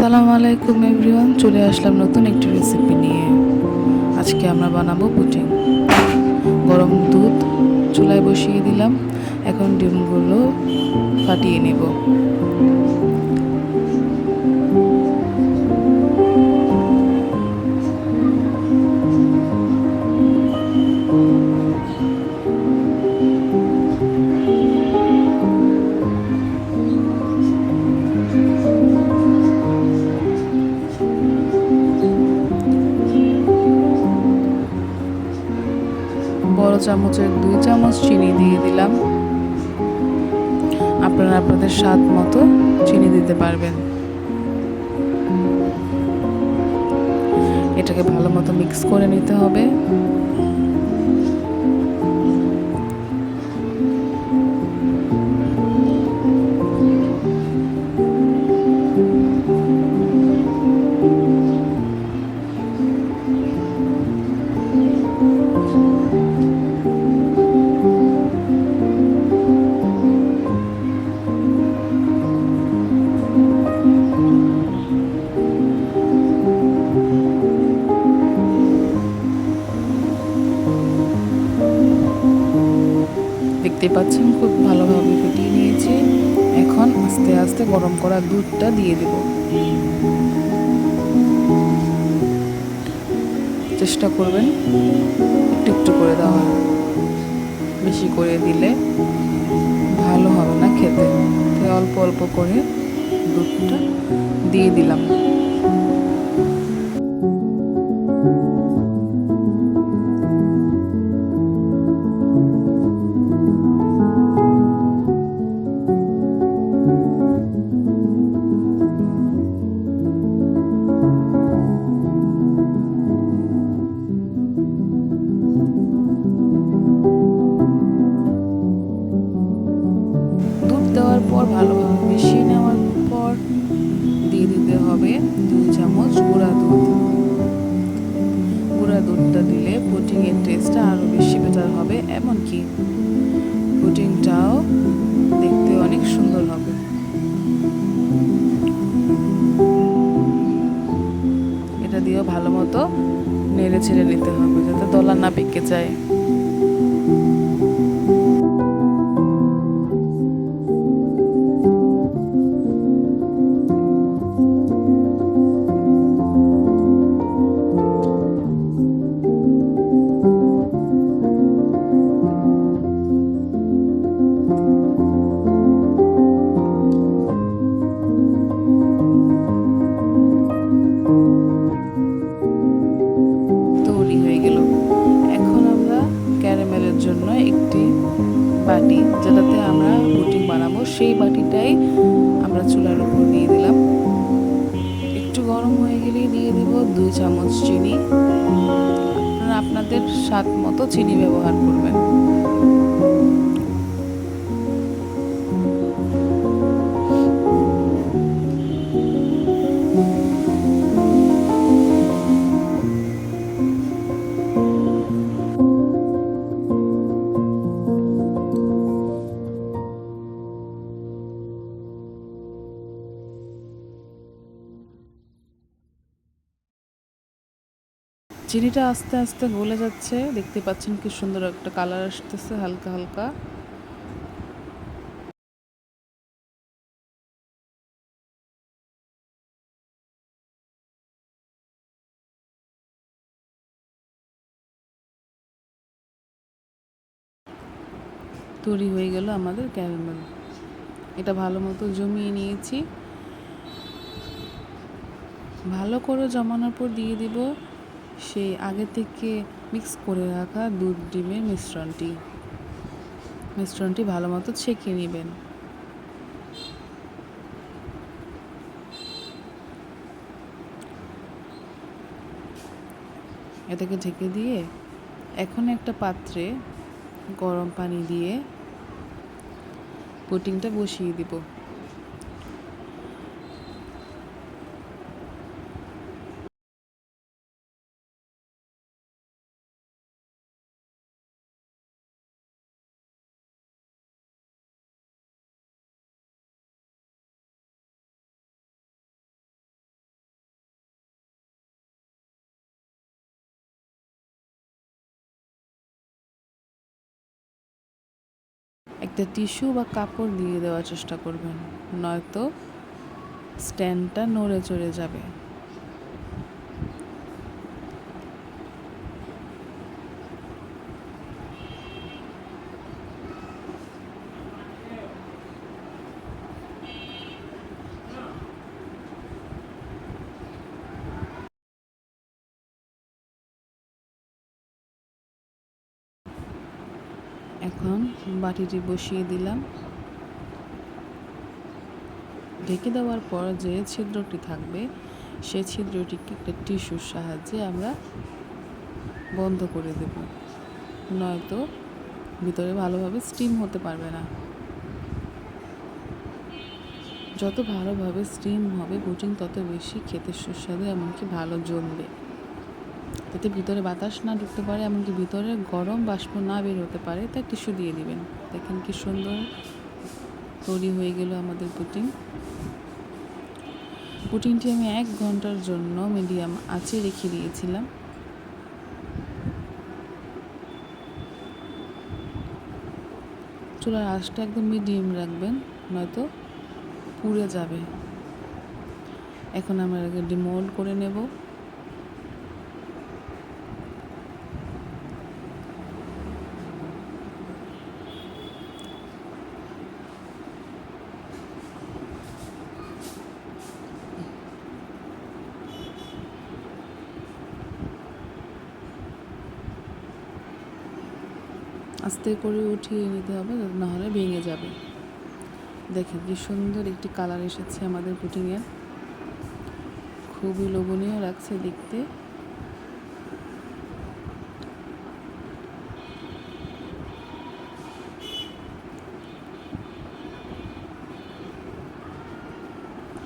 আসসালামু আলাইকুম এভরিওয়ান চলে আসলাম নতুন একটি রেসিপি নিয়ে। আজকে আমরা বানাবো পুটিং গরম দুধ চুলায় বসিয়ে দিলাম। এখন ডিমগুলো ফাটিয়ে নেব। চামচের দুই চামচ চিনি দিয়ে দিলাম। আপনারা আপনাদের স্বাদ মতো চিনি দিতে পারবেন। এটাকে ভালো মতো মিক্স করে নিতে হবে। দেখতে পাচ্ছেন, খুব ভালোভাবে ফুটিয়ে নিয়েছি। এখন আস্তে আস্তে গরম করা দুধটা দিয়ে দেব। চেষ্টা করবেন একটু একটু করে দেওয়া বেশি করে দিলে ভালো হবে না খেতে। অল্প অল্প করে দুধটা দিয়ে দিলাম। এমনকি পুটিংটাও দেখতে অনেক সুন্দর হবে। এটা দিয়েও ভালো মতো নেড়ে ছেড়ে নিতে হবে, যাতে দলা না পেকে যায়। সেই বাটিটাই আমরা চুলার উপর দিয়ে দিলাম। একটু গরম হয়ে গেলেই দিয়ে দেবো দুই চামচ চিনি। আপনারা আপনাদের স্বাদ মতো চিনি ব্যবহার করবেন। চিনিটা আস্তে আস্তে গলে যাচ্ছে। দেখতে পাচ্ছেন কি সুন্দর একটা কালার আসতেছে, হালকা হালকা। তৈরি হয়ে গেল আমাদের ক্যারামেল। এটা ভালো মতো জমিয়ে নিয়েছি। ভালো করে জমানোর পর দিয়ে দিব। সেই আগে থেকে মিক্স করে রাখা দুধ ডিমের মিশ্রণটি। মিশ্রণটি ভালো মতো ছেঁকে নেবেন। এটাকে ঢেকে দিয়ে এখন একটা পাত্রে গরম পানি দিয়ে পুটিংটা বসিয়ে দিব। একটা টিস্যু বা কাপড় দিয়ে দেওয়ার চেষ্টা করবেন নয়তো স্ট্যান্ডটা নড়ে চড়ে যাবে। এখন বাটিটি বসিয়ে দিলাম। ঢেকে দেওয়ার পর যে ছিদ্রটি থাকবে সেই ছিদ্রটিকে একটা টিস্যুর সাহায্যে আমরা বন্ধ করে দেব। নয়তো ভিতরে ভালোভাবে স্টিম হতে পারবে না। যত ভালোভাবে স্টিম হবে পুটিং তত বেশি খেতে সুস্বাদু, এমনকি ভালো জমবে। যাতে ভিতরে বাতাস না ঢুকতে পারে, এমনকি ভিতরে গরম বাষ্প না বের হতে পারে, তাই টিস্যু দিয়ে দিবেন। দেখেন কি সুন্দর তৈরি হয়ে গেল আমাদের পুটিং পুটিংটি আমি এক ঘণ্টার জন্য মিডিয়াম আঁচে রেখে দিয়েছিলাম। চুলার আঁচটা একদম মিডিয়াম রাখবেন, নয়তো পুড়ে যাবে। এখন আমরা ডিমোল্ড করে নেব। আস্তে করে উঠিয়ে নিতে হবে, নাহলে ভেঙে যাবে। দেখেন কি সুন্দর একটি কালার এসেছে আমাদের পুটিংয়ের খুবই লোভনীয় লাগছে দেখতে।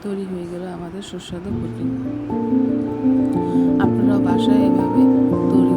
তৈরি হয়ে গেল আমাদের সুস্বাদু পুটিং। আপনারাও বাসায় এভাবে তৈরি